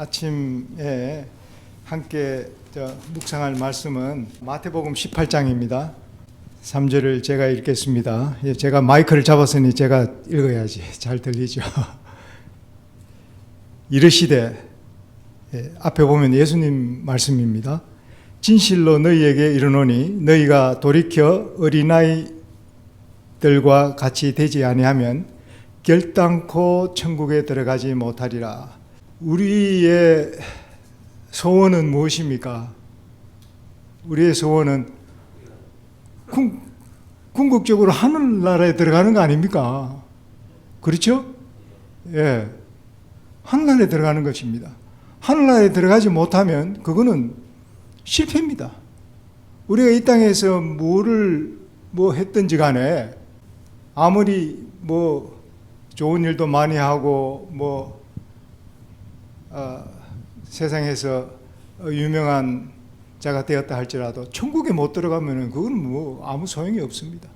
아침에 함께 저 묵상할 말씀은 마태복음 18장입니다. 3절을 제가 읽겠습니다. 예, 제가 마이크를 잡았으니 제가 읽어야지 잘 들리죠. 이르시되 예, 앞에 보면 예수님 말씀입니다. 진실로 너희에게 이르노니 너희가 돌이켜 어린아이들과 같이 되지 아니하면 결단코 천국에 들어가지 못하리라. 우리의 소원은 무엇입니까? 우리의 소원은 궁, 궁극적으로 하늘나라에 들어가는 거 아닙니까? 그렇죠? 예. 하늘나라에 들어가는 것입니다. 하늘나라에 들어가지 못하면 그거는 실패입니다. 우리가 이 땅에서 뭐를 뭐 했든지 간에 아무리 뭐 좋은 일도 많이 하고 뭐 어, 세상에서 유명한 자가 되었다 할지라도 천국에 못 들어가면은 그건 뭐 아무 소용이 없습니다.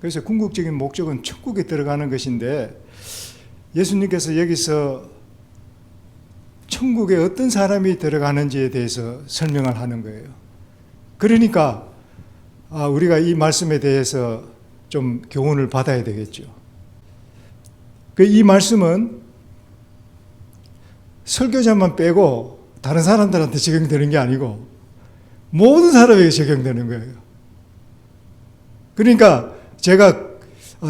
그래서 궁극적인 목적은 천국에 들어가는 것인데 예수님께서 여기서 천국에 어떤 사람이 들어가는지에 대해서 설명을 하는 거예요. 그러니까 아, 우리가 이 말씀에 대해서 좀 교훈을 받아야 되겠죠. 그이 말씀은 설교자만 빼고 다른 사람들한테 적용되는 게 아니고 모든 사람에게 적용되는 거예요. 그러니까 제가 어,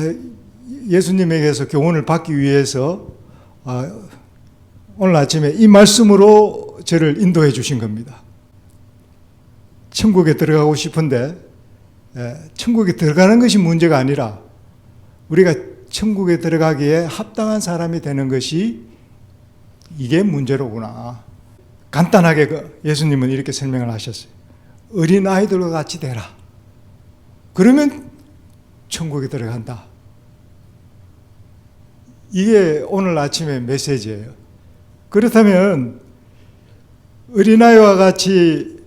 예수님에게서 교훈을 받기 위해서 아, 오늘 아침에 이 말씀으로 저를 인도해 주신 겁니다. 천국에 들어가고 싶은데 예, 천국에 들어가는 것이 문제가 아니라 우리가 천국에 들어가기에 합당한 사람이 되는 것이 이게 문제로구나. 간단하게 그 예수님은 이렇게 설명을 하셨어요. 어린 아이들과 같이 되라. 그러면 천국에 들어간다. 이게 오늘 아침의 메시지예요. 그렇다면 어린아이와 같이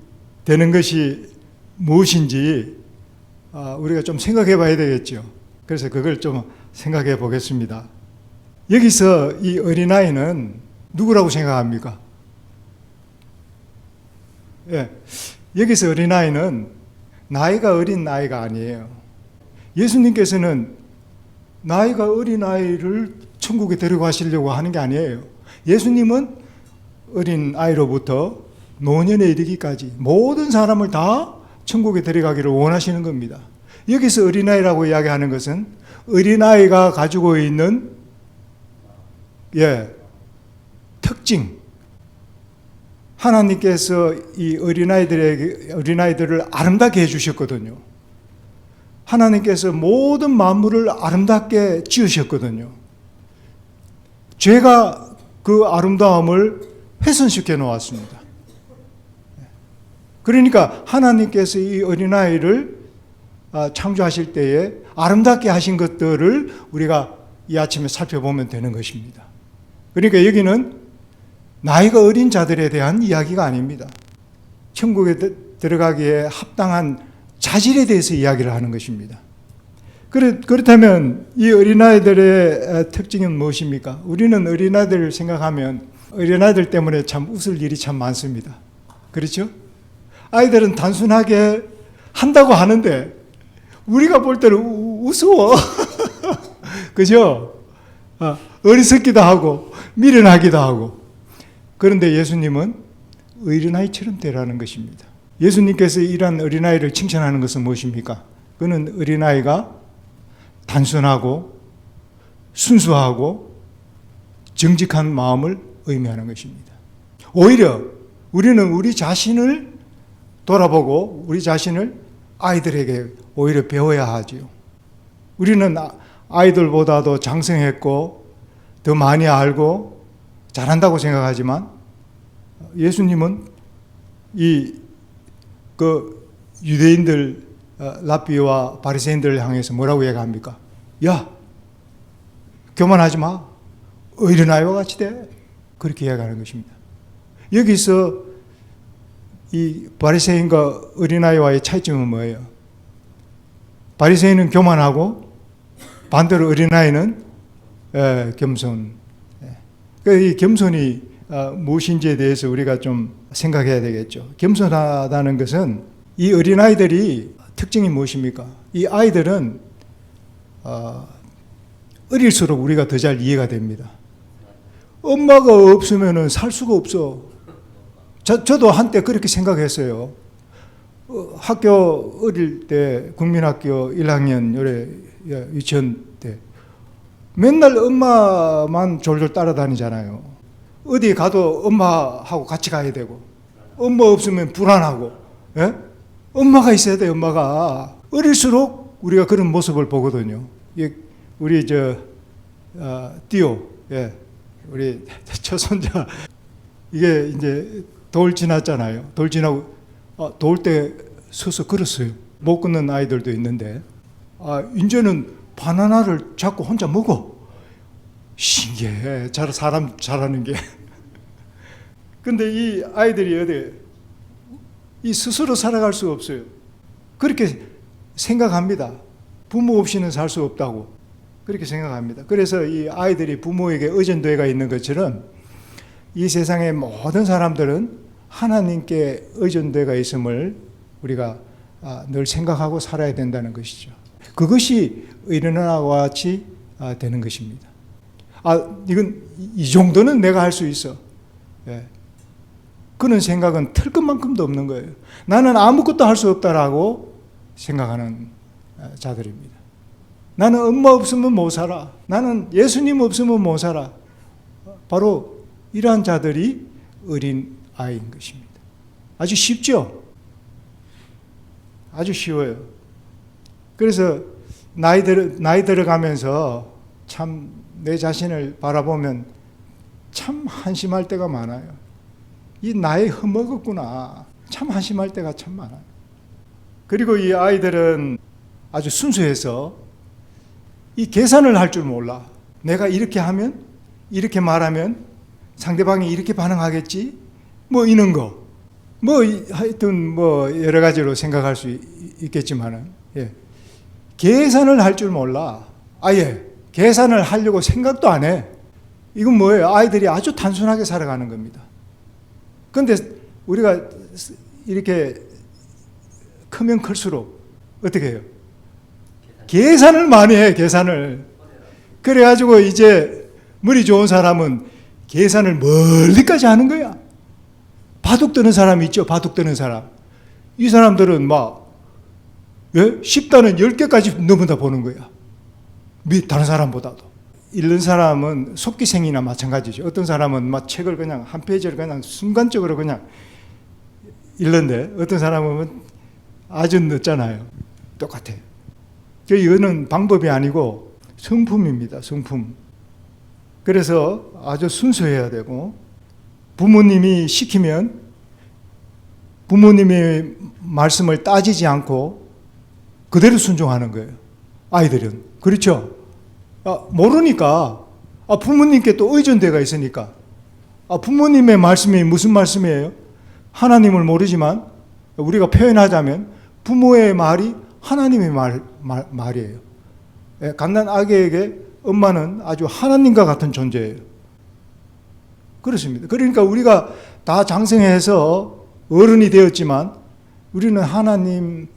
되는 것이 무엇인지 아, 우리가 좀 생각해 봐야 되겠죠. 그래서 그걸 좀 생각해 보겠습니다. 여기서 이 어린아이는 누구라고 생각합니까? 예. 여기서 어린아이는 나이가 어린 나이가 아니에요. 예수님께서는 나이가 어린 아이를 천국에 데려가시려고 하는 게 아니에요. 예수님은 어린 아이로부터 노년에 이르기까지 모든 사람을 다 천국에 데려가기를 원하시는 겁니다. 여기서 어린아이라고 이야기하는 것은 어린아이가 가지고 있는 예, 특징. 하나님께서 이 어린아이들에게 어린아이들을 아름답게 해 주셨거든요. 하나님께서 모든 만물을 아름답게 지으셨거든요. 죄가 그 아름다움을 훼손시켜 놓았습니다. 그러니까 하나님께서 이 어린아이를 아, 창조하실 때에 아름답게 하신 것들을 우리가 이 아침에 살펴보면 되는 것입니다. 그러니까 여기는 나이가 어린 자들에 대한 이야기가 아닙니다. 천국에 들어가기에 합당한 자질에 대해서 이야기를 하는 것입니다. 그렇다면 이 어린아이들의 특징은 무엇입니까? 우리는 어린아이들을 생각하면 어린아이들 때문에 참 웃을 일이 참 많습니다. 그렇죠? 아이들은 단순하게 한다고 하는데 우리가 볼 때는 우스워. 그죠? 어, 어리석기도 하고 미련하기도 하고 그런데 예수님은 어린아이처럼 되라는 것입니다. 예수님께서 이러한 어린아이를 칭찬하는 것은 무엇입니까? 그는 어린아이가 단순하고 순수하고 정직한 마음을 의미하는 것입니다. 오히려 우리는 우리 자신을 돌아보고 우리 자신을 아이들에게 오히려 배워야 하지요. 우리는 아이들보다도 장성했고 더 많이 알고 잘한다고 생각하지만 예수님은 이 그 유대인들 어, 라비와 바리새인들을 향해서 뭐라고 얘기합니까? 야, 교만하지 마. 어린아이와 같이 돼. 그렇게 이야기하는 것입니다. 여기서 이 바리새인과 어린아이와의 차이점은 뭐예요? 바리새인은 교만하고 반대로 어린아이는 에, 겸손. 예. 그이 겸손이 어, 무엇인지에 대해서 우리가 좀 생각해야 되겠죠. 겸손하다는 것은 이 어린 아이들이 특징이 무엇입니까? 이 아이들은 어, 어릴수록 우리가 더 잘 이해가 됩니다. 엄마가 없으면은 살 수가 없어. 저, 저도 한때 그렇게 생각했어요. 어, 학교 어릴 때 국민학교 1학년 요래 예, 유치원 때 맨날 엄마만 졸졸 따라다니잖아요. 어디 가도 엄마하고 같이 가야 되고 엄마 없으면 불안하고 예? 엄마가 있어야 돼 엄마가 어릴수록 우리가 그런 모습을 보거든요. 예, 우리 저 어, 띠오 예, 우리 초손자 이게 이제 돌 지났잖아요. 돌 지나고 아, 돌 때 서서 걸었어요. 못 걷는 아이들도 있는데 아, 이제는 바나나를 자꾸 혼자 먹어. 신기해. 잘 사람 잘하는 게. 근데 이 아이들이 어디 이 스스로 살아갈 수 없어요. 그렇게 생각합니다. 부모 없이는 살 수 없다고 그렇게 생각합니다. 그래서 이 아이들이 부모에게 의존도가 있는 것처럼 이 세상의 모든 사람들은 하나님께 의존도가 있음을 우리가 아, 늘 생각하고 살아야 된다는 것이죠. 그것이 의인하와 같이 아, 되는 것입니다. 아, 이건 이 정도는 내가 할 수 있어. 예. 그런 생각은 틀 것만큼도 없는 거예요. 나는 아무것도 할 수 없다라고 생각하는 아, 자들입니다. 나는 엄마 없으면 못 살아. 나는 예수님 없으면 못 살아. 바로 이러한 자들이 어린 아이인 것입니다. 아주 쉽죠? 아주 쉬워요. 그래서 나이 들 나이 들어가면서 참 내 자신을 바라보면 참 한심할 때가 많아요. 이 나이 허먹었구나. 참 한심할 때가 참 많아요. 그리고 이 아이들은 아주 순수해서 이 계산을 할 줄 몰라. 내가 이렇게 하면 이렇게 말하면 상대방이 이렇게 반응하겠지. 뭐 이런 거. 뭐 하여튼 뭐 여러 가지로 생각할 수 있겠지만은 예. 계산을 할 줄 몰라. 아예 계산을 하려고 생각도 안 해. 이건 뭐예요? 아이들이 아주 단순하게 살아가는 겁니다. 그런데 우리가 이렇게 크면 클수록 어떻게 해요? 계산 을 많이 해, 계산을. 그래가지고 이제 머리 좋은 사람은 계산을 멀리까지 하는 거야. 바둑 뜨는 사람이 있죠, 바둑 뜨는 사람. 이 사람들은 막, 예? 10단은 10개까지 넘어다 보는 거야. 미, 다른 사람보다도. 읽는 사람은 속기생이나 마찬가지죠. 어떤 사람은 막 책을 그냥 한 페이지를 그냥 순간적으로 그냥 읽는데 어떤 사람은 아주 늦잖아요. 똑같아요. 그 이거는 방법이 아니고 성품입니다. 성품. 그래서 아주 순수해야 되고 부모님이 시키면 부모님의 말씀을 따지지 않고 그대로 순종하는 거예요. 아이들은 그렇죠. 아, 모르니까 아, 부모님께 또 의존대가 있으니까 아, 부모님의 말씀이 무슨 말씀이에요? 하나님을 모르지만 우리가 표현하자면 부모의 말이 하나님의 말, 말 말이에요. 예, 갓난 아기에게 엄마는 아주 하나님과 같은 존재예요. 그렇습니다. 그러니까 우리가 다 장성해서 어른이 되었지만 우리는 하나님에게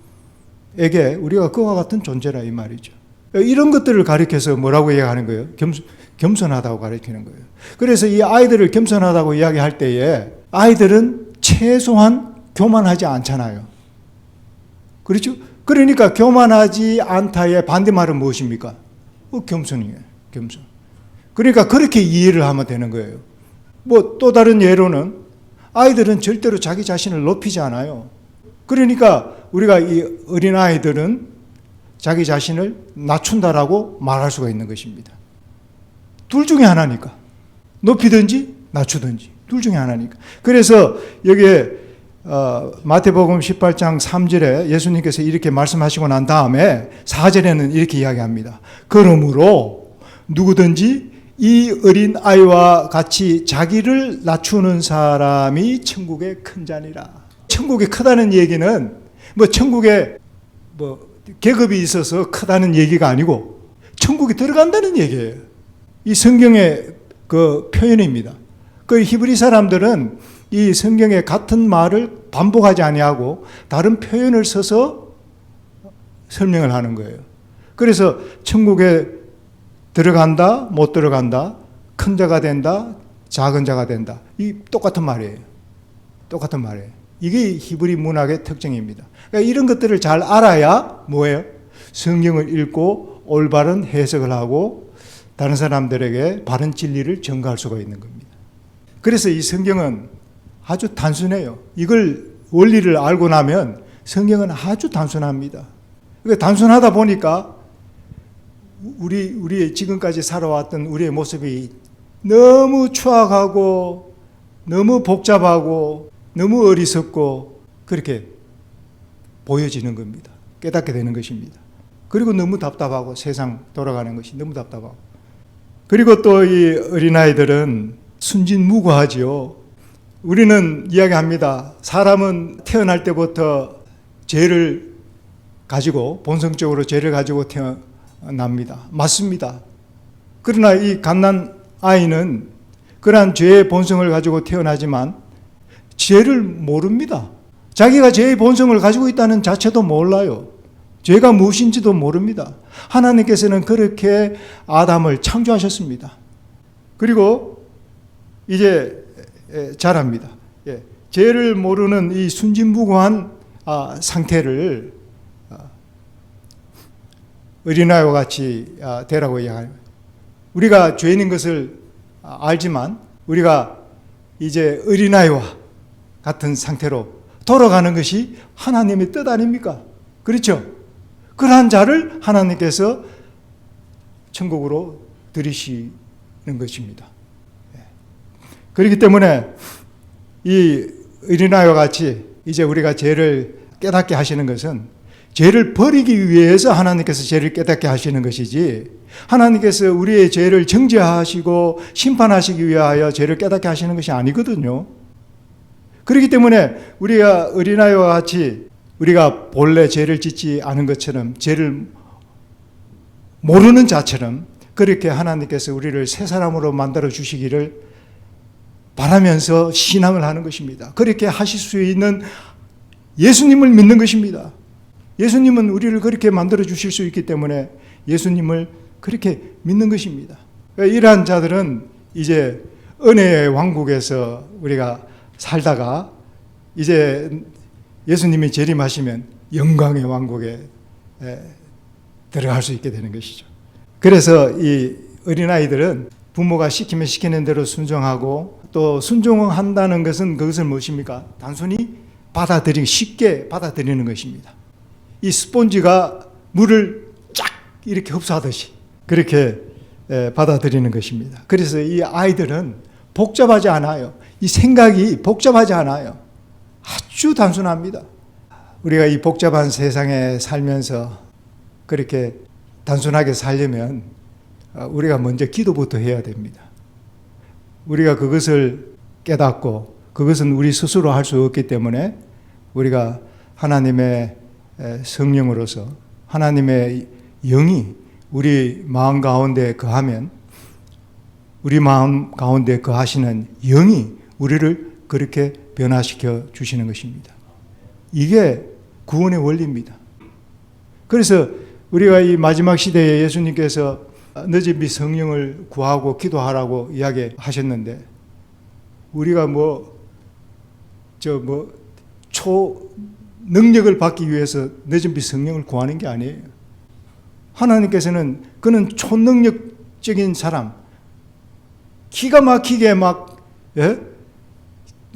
우리가 그와 같은 존재라 이 말이죠. 이런 것들을 가리켜서 뭐라고 이야기하는 거예요? 겸손, 겸손하다고 가리키는 거예요. 그래서 이 아이들을 겸손하다고 이야기할 때에 아이들은 최소한 교만하지 않잖아요. 그렇죠? 그러니까 교만하지 않다의 반대말은 무엇입니까? 어, 겸손이에요. 겸손. 그러니까 그렇게 이해를 하면 되는 거예요. 뭐 또 다른 예로는 아이들은 절대로 자기 자신을 높이지 않아요. 그러니까 우리가 이 어린 아이들은 자기 자신을 낮춘다라고 말할 수가 있는 것입니다. 둘 중에 하나니까. 높이든지 낮추든지. 둘 중에 하나니까. 그래서 여기에 어, 마태복음 18장 3절에 예수님께서 이렇게 말씀하시고 난 다음에 4절에는 이렇게 이야기합니다. 그러므로 누구든지 이 어린 아이와 같이 자기를 낮추는 사람이 천국의 큰 자니라. 천국이 크다는 얘기는 뭐 천국에 뭐 계급이 있어서 크다는 얘기가 아니고 천국에 들어간다는 얘기예요. 이 성경의 그 표현입니다. 그 히브리 사람들은 이 성경의 같은 말을 반복하지 아니하고 다른 표현을 써서 설명을 하는 거예요. 그래서 천국에 들어간다, 못 들어간다, 큰 자가 된다, 작은 자가 된다. 이 똑같은 말이에요. 똑같은 말이에요. 이게 히브리 문학의 특징입니다. 그러니까 이런 것들을 잘 알아야 뭐예요? 성경을 읽고 올바른 해석을 하고 다른 사람들에게 바른 진리를 전가할 수가 있는 겁니다. 그래서 이 성경은 아주 단순해요. 이걸 원리를 알고 나면 성경은 아주 단순합니다. 그러니까 단순하다 보니까 우리 우리 지금까지 살아왔던 우리의 모습이 너무 추악하고 너무 복잡하고 너무 어리석고 그렇게 보여지는 겁니다. 깨닫게 되는 것입니다. 그리고 너무 답답하고 세상 돌아가는 것이 너무 답답하고 그리고 또 이 어린아이들은 순진무구하지요. 우리는 이야기합니다. 사람은 태어날 때부터 죄를 가지고 본성적으로 죄를 가지고 태어납니다. 맞습니다. 그러나 이 갓난 아이는 그러한 죄의 본성을 가지고 태어나지만 죄를 모릅니다. 자기가 죄의 본성을 가지고 있다는 자체도 몰라요. 죄가 무엇인지도 모릅니다. 하나님께서는 그렇게 아담을 창조하셨습니다. 그리고 이제 자랍니다. 예, 죄를 모르는 이 순진무구한 아, 상태를 아, 어린아이와 같이 아, 되라고 이야기합니다. 우리가 죄인인 것을 알지만 우리가 이제 어린아이와 같은 상태로 돌아가는 것이 하나님의 뜻 아닙니까? 그렇죠? 그러한 자를 하나님께서 천국으로 들이시는 것입니다. 예. 그렇기 때문에 이 어린아이와 같이 이제 우리가 죄를 깨닫게 하시는 것은 죄를 버리기 위해서 하나님께서 죄를 깨닫게 하시는 것이지 하나님께서 우리의 죄를 정죄하시고 심판하시기 위하여 죄를 깨닫게 하시는 것이 아니거든요. 그렇기 때문에 우리가 어린아이와 같이 우리가 본래 죄를 짓지 않은 것처럼 죄를 모르는 자처럼 그렇게 하나님께서 우리를 새 사람으로 만들어 주시기를 바라면서 신앙을 하는 것입니다. 그렇게 하실 수 있는 예수님을 믿는 것입니다. 예수님은 우리를 그렇게 만들어 주실 수 있기 때문에 예수님을 그렇게 믿는 것입니다. 이러한 자들은 이제 은혜의 왕국에서 우리가 살다가 이제 예수님이 재림하시면 영광의 왕국에 들어갈 수 있게 되는 것이죠. 그래서 이 어린아이들은 부모가 시키면 시키는 대로 순종하고 또 순종한다는 것은 그것을 무엇입니까? 단순히 받아들이기 쉽게 받아들이는 것입니다. 이 스폰지가 물을 쫙 이렇게 흡수하듯이 그렇게 받아들이는 것입니다. 그래서 이 아이들은 복잡하지 않아요. 이 생각이 복잡하지 않아요. 아주 단순합니다. 우리가 이 복잡한 세상에 살면서 그렇게 단순하게 살려면 어, 우리가 먼저 기도부터 해야 됩니다. 우리가 그것을 깨닫고 그것은 우리 스스로 할 수 없기 때문에 우리가 하나님의 성령으로서 하나님의 영이 우리 마음 가운데 거하면 우리 마음 가운데 거하시는 영이 우리를 그렇게 변화시켜 주시는 것입니다. 이게 구원의 원리입니다. 그래서 우리가 이 마지막 시대에 예수님께서 너집이 성령을 구하고 기도하라고 이야기하셨는데 우리가 뭐 저 뭐 초 능력을 받기 위해서 너집이 성령을 구하는 게 아니에요. 하나님께서는 그는 초능력적인 사람, 기가 막히게 막 예?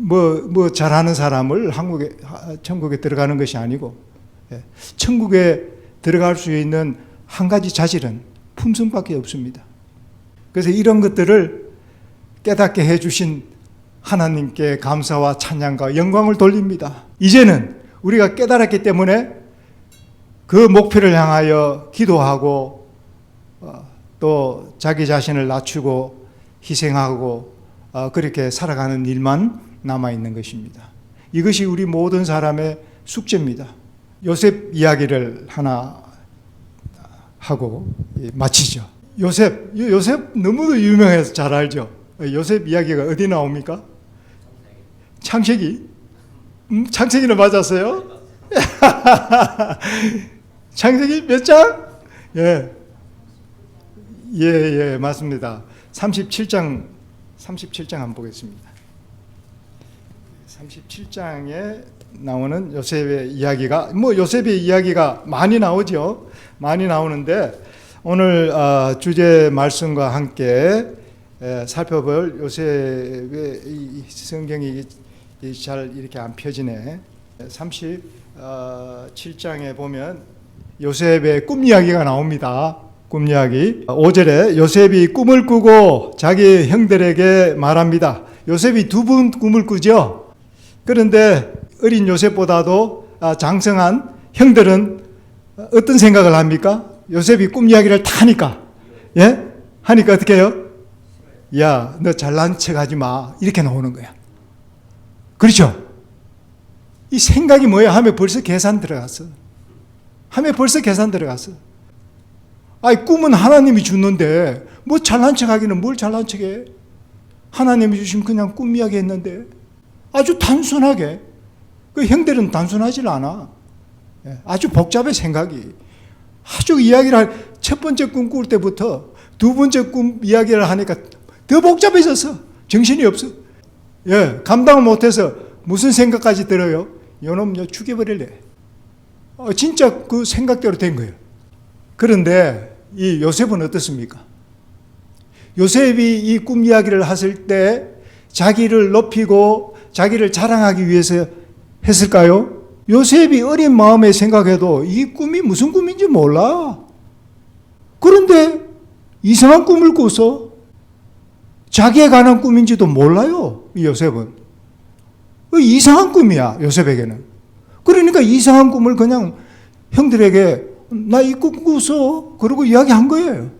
뭐, 뭐 잘하는 사람을 한국에, 천국에 들어가는 것이 아니고, 예, 천국에 들어갈 수 있는 한 가지 자질은 품성밖에 없습니다. 그래서 이런 것들을 깨닫게 해주신 하나님께 감사와 찬양과 영광을 돌립니다. 이제는 우리가 깨달았기 때문에 그 목표를 향하여 기도하고 어, 또 자기 자신을 낮추고 희생하고 어, 그렇게 살아가는 일만 남아 있는 것입니다. 이것이 우리 모든 사람의 숙제입니다. 요셉 이야기를 하나 하고 마치죠. 요셉, 요셉 너무도 유명해서 잘 알죠. 어, 요셉 이야기가 어디 나옵니까? 창세기. 음, 창세기는 맞았어요? 창세기 몇 장? 예. 예, 예, 맞습니다. 37장, 37장 한번 보겠습니다. 37장에 나오는 요셉의 이야기가, 뭐 요셉의 이야기가 많이 나오죠. 많이 나오는데, 오늘 어, 주제 말씀과 함께 에, 살펴볼 요셉의 이 성경이 이- 잘 이렇게 안 펴지네. 37장에 보면 요셉의 꿈 이야기가 나옵니다. 꿈 이야기. 5절에 요셉이 꿈을 꾸고 자기 형들에게 말합니다. 요셉이 두분 꿈을 꾸죠. 그런데 어린 요셉보다도 아, 장성한 형들은 어떤 생각을 합니까? 요셉이 꿈 이야기를 다 하니까. 예? 하니까 어떻게 해요? 야, 너 잘난 척 하지 마. 이렇게 나오는 거야. 그렇죠? 이 생각이 뭐야? 하면 벌써 계산 들어갔어. 하면 벌써 계산 들어갔어. 아이, 꿈은 하나님이 주는데, 뭐 잘난 척 하기는 뭘 잘난 척 해? 하나님이 주신 그냥 꿈 이야기 했는데, 아주 단순하게. 그 형들은 단순하질 않아. 예, 아주 복잡해, 생각이. 아주 이야기를 할, 첫 번째 꿈 꿀 때부터 두 번째 꿈 이야기를 하니까 더 복잡해졌어. 정신이 없어. 예, 감당을 못해서 무슨 생각까지 들어요? 요놈 요 죽여버릴래. 어, 진짜 그 생각대로 된 거예요. 그런데 이 요셉은 어떻습니까? 요셉이 이 꿈 이야기를 했을 때 자기를 높이고 자기를 자랑하기 위해서 했을까요? 요셉이 어린 마음에 생각해도 이 꿈이 무슨 꿈인지 몰라. 그런데 이상한 꿈을 꿔서 자기에 관한 꿈인지도 몰라요. 이 요셉은. 그 이상한 꿈이야, 요셉에게는. 그러니까 이상한 꿈을 그냥 형들에게 나 이꿈 꿨어. 그러고 이야기한 거예요.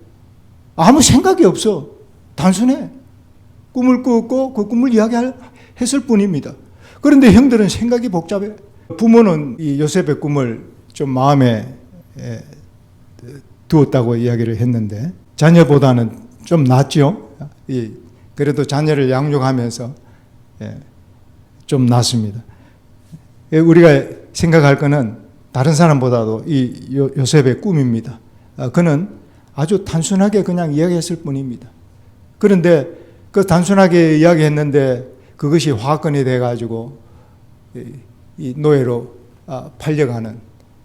아무 생각이 없어. 단순해. 꿈을 꾸었고 그 꿈을 이야기 했을 뿐입니다. 그런데 형들은 생각이 복잡해. 부모는 이 요셉의 꿈을 좀 마음에 에, 두었다고 이야기를 했는데 자녀보다는 좀 낫죠. 이, 그래도 자녀를 양육하면서 예, 좀 낫습니다. 예, 우리가 생각할 거는 다른 사람보다도 이 요- 요셉의 꿈입니다. 아, 그는 아주 단순하게 그냥 이야기했을 뿐입니다. 그런데 그 단순하게 이야기했는데 그것이 화건이 돼가지고 이, 이 노예로 아, 팔려가는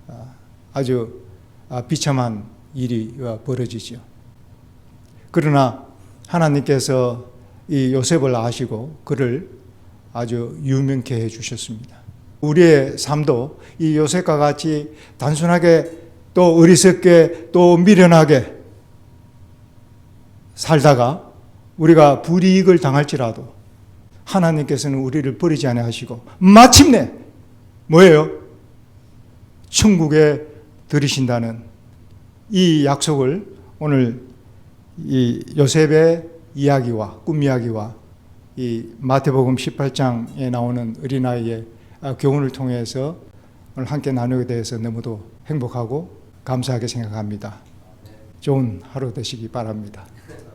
아, 아주 아, 비참한 일이 어, 벌어지죠. 그러나 하나님께서 이 요셉을 아시고 그를 아주 유명케 해 주셨습니다. 우리의 삶도 이 요셉과 같이 단순하게 또 어리석게 또 미련하게 살다가 우리가 불이익을 당할지라도 하나님께서는 우리를 버리지 아니하시고 마침내 뭐예요? 천국에 들이신다는 이 약속을 오늘 이 요셉의 이야기와 꿈 이야기와 이 마태복음 18장에 나오는 어린아이의 아, 교훈을 통해서 오늘 함께 나누게 돼서 너무도 행복하고 감사하게 생각합니다. 좋은 하루 되시기 바랍니다.